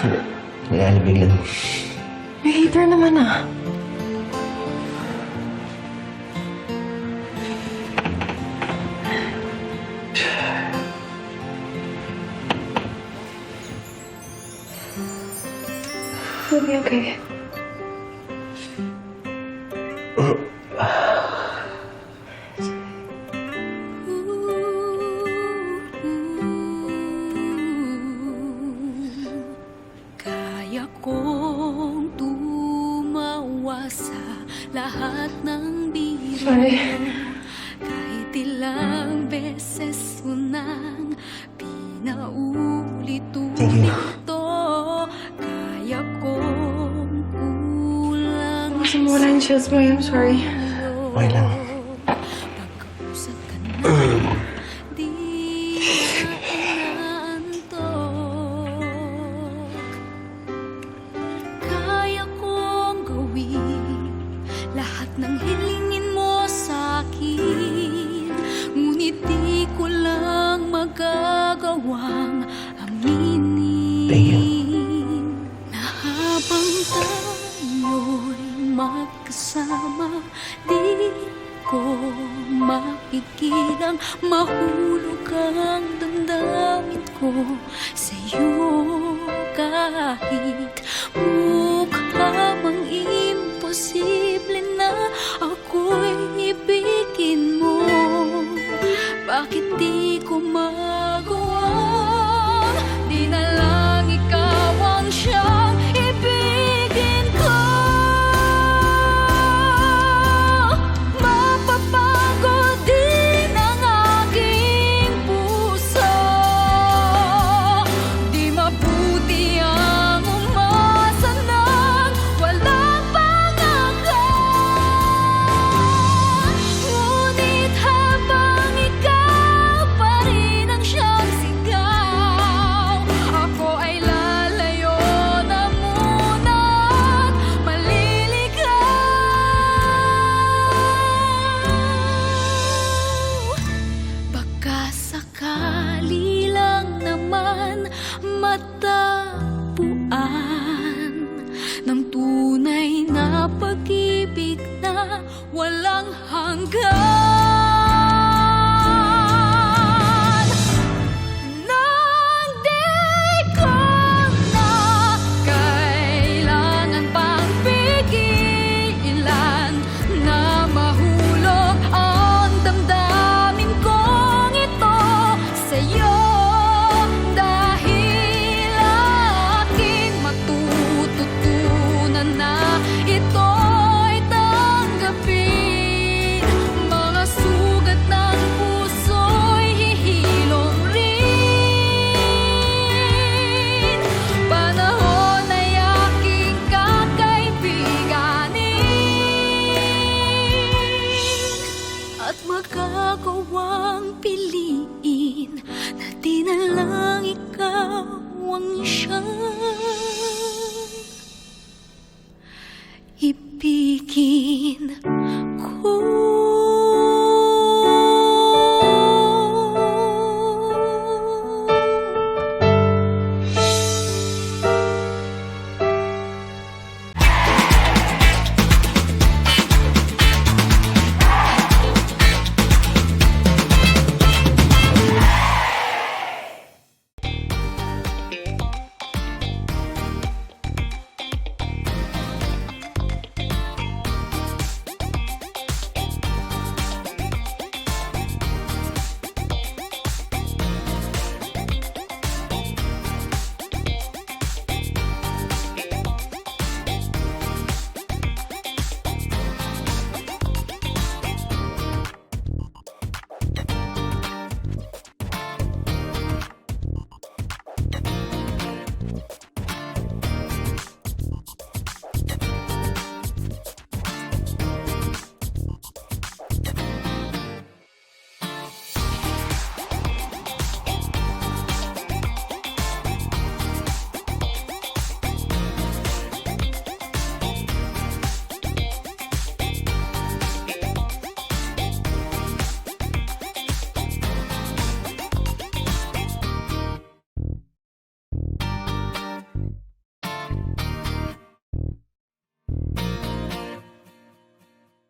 May alibiglan mo. May hater naman ah. You'll be okay. Lahat ng biro Sorry. Kahit ilang beses mo nang pinaulit-ulit ito Kaya kong kulang Gusto mo wala yung chills mo. I'm sorry. Okay lang. Hilingin mo sa akin. Ngunit di ko lang magagawang aminin Na habang tayo'y magkasama Di ko mapigilang mahulog ang damdamin ko Sa'yo kahit mukha Bakit di matagpuan Ng tunay na pag-ibig na walang hanggan 能一个吻一生。